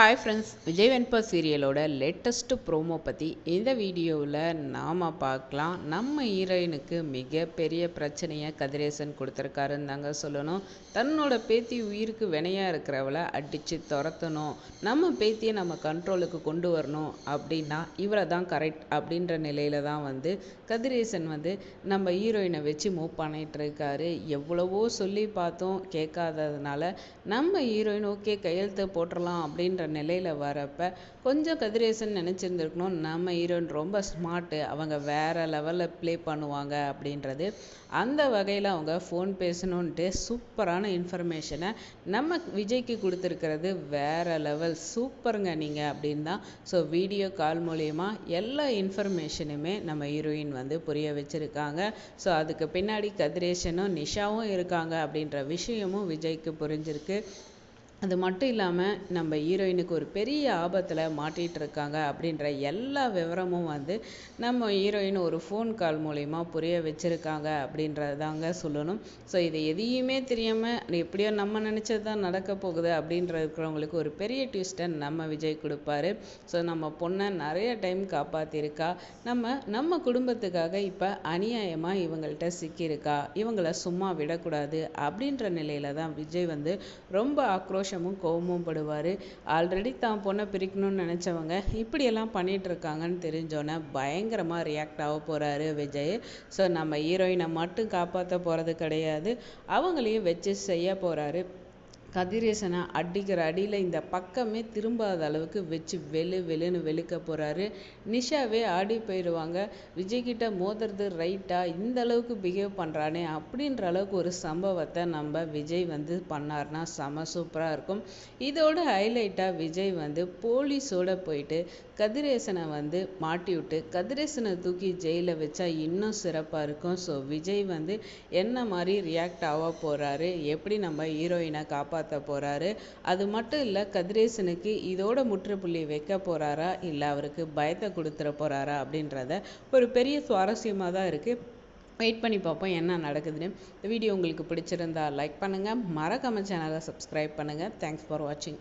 Hi friends Vijay Venba சீரியலோட latest promo பற்றி இந்த வீடியோவில் நாம் பார்க்கலாம். நம்ம ஹீரோயினுக்கு மிகப்பெரிய பிரச்சனையை கதிரேசன் கொடுத்துருக்காருன்னு தாங்க சொல்லணும். தன்னோட பேத்தி உயிருக்கு வினையாக இருக்கிறவளை அடித்து துரத்தணும். நம்ம பேத்தியை நம்ம கண்ட்ரோலுக்கு கொண்டு வரணும் அப்படின்னா இவரை தான் கரெக்ட் அப்படின்ற நிலையில தான் வந்து கதிரேசன் வந்து நம்ம ஹீரோயினை வச்சு மூவ் பண்ணிகிட்டு இருக்காரு. எவ்வளவோ சொல்லி பார்த்தோம் கேட்காததுனால நம்ம ஹீரோயின் ஓகே கையெழுத்து போட்டுடலாம் அப்படின்ற நிலையில் வரப்ப கொஞ்சம் கதிரேசன் நினச்சிருந்துருக்கணும். நம்ம ஹீரோயின் ரொம்ப ஸ்மார்ட்டு அவங்க வேற லெவலில் ப்ளே பண்ணுவாங்க அப்படின்றது. அந்த வகையில் அவங்க ஃபோன் பேசணுன்ட்டு சூப்பரான இன்ஃபர்மேஷனை நம்ம விஜய்க்கு கொடுத்துருக்கிறது வேற லெவல் சூப்பருங்க நீங்கள் அப்படின்னு தான். ஸோ வீடியோ கால் மூலயமா எல்லா இன்ஃபர்மேஷனுமே நம்ம ஹீரோயின் வந்து புரிய வச்சுருக்காங்க. ஸோ அதுக்கு பின்னாடி கதிரேசனும் நிஷாவும் இருக்காங்க அப்படின்ற விஷயமும் விஜய்க்கு புரிஞ்சிருக்கு. அது மட்டும் இல்லாமல் நம்ம ஹீரோயினுக்கு ஒரு பெரிய ஆபத்தில் மாட்டிகிட்டு இருக்காங்க அப்படின்ற எல்லா விவரமும் வந்து நம்ம ஹீரோயின் ஒரு ஃபோன் கால் மூலிமா புரிய வச்சுருக்காங்க அப்படின்றதாங்க சொல்லணும். ஸோ இது எதையுமே தெரியாமல் எப்படியோ நம்ம நினச்சது தான் நடக்க போகுது அப்படின்ற இருக்கிறவங்களுக்கு ஒரு பெரிய ட்விஸ்ட்டை நம்ம விஜய் கொடுப்பாரு. ஸோ நம்ம பொண்ணை நிறைய டைம் காப்பாற்றிருக்கா நம்ம நம்ம குடும்பத்துக்காக இப்போ அநியாயமாக இவங்கள்ட்ட சிக்கியிருக்கா. இவங்கள சும்மா விடக்கூடாது அப்படின்ற நிலையில தான் விஜய் வந்து ரொம்ப ஆக்ரோஷ சந்தோஷமும் கோபமும் படுவார். ஆல்ரெடி தான் பொண்ணை பிரிக்கணும்னு நினச்சவங்க இப்படியெல்லாம் பண்ணிட்டு இருக்காங்கன்னு தெரிஞ்சோன்னே பயங்கரமாக ரியாக்ட் ஆக போகிறாரு விஜய். ஸோ நம்ம ஹீரோயினை மட்டும் காப்பாற்ற போகிறது கிடையாது. அவங்களையும் வச்சு செய்ய போகிறாரு கதிரேசனை அடிக்கிற அடியில் இந்த பக்கமே திரும்பாத அளவுக்கு வச்சு வெளு வெளுன்னு வெளுக்க போகிறாரு நிஷாவே ஆடி போயிடுவாங்க விஜய்கிட்ட மோதுறது ரைட்டாக இந்த அளவுக்கு பிஹேவ் பண்ணுறானே அப்படின்ற அளவுக்கு ஒரு சம்பவத்தை நம்ம விஜய் வந்து பண்ணார்னா செம சூப்பராக இருக்கும். இதோட ஹைலைட்டாக விஜய் வந்து போலீஸோட போயிட்டு கதிரேசனை வந்து மாட்டி விட்டு கதிரேசனை தூக்கி ஜெயிலில் வச்சா இன்னும் சிறப்பாக இருக்கும். ஸோ விஜய் வந்து என்ன மாதிரி ரியாக்ட் ஆக போகிறாரு எப்படி நம்ம ஹீரோயினை காப்பாற்ற போகிறாரு அது மட்டும் இல்லை கதிரேசனுக்கு இதோட முற்றுப்புள்ளி வைக்க போகிறாரா இல்லை அவருக்கு பயத்தை கொடுத்துட போகிறாரா அப்படின்றத ஒரு பெரிய சுவாரஸ்யமாக தான் இருக்குது வெயிட் பண்ணி பார்ப்போம் என்ன நடக்குதுன்னு. இந்த வீடியோ உங்களுக்கு பிடிச்சிருந்தா லைக் பண்ணுங்கள் மறக்காம சேனலை சப்ஸ்கிரைப் பண்ணுங்கள் தேங்க்ஸ் ஃபார் வாட்சிங்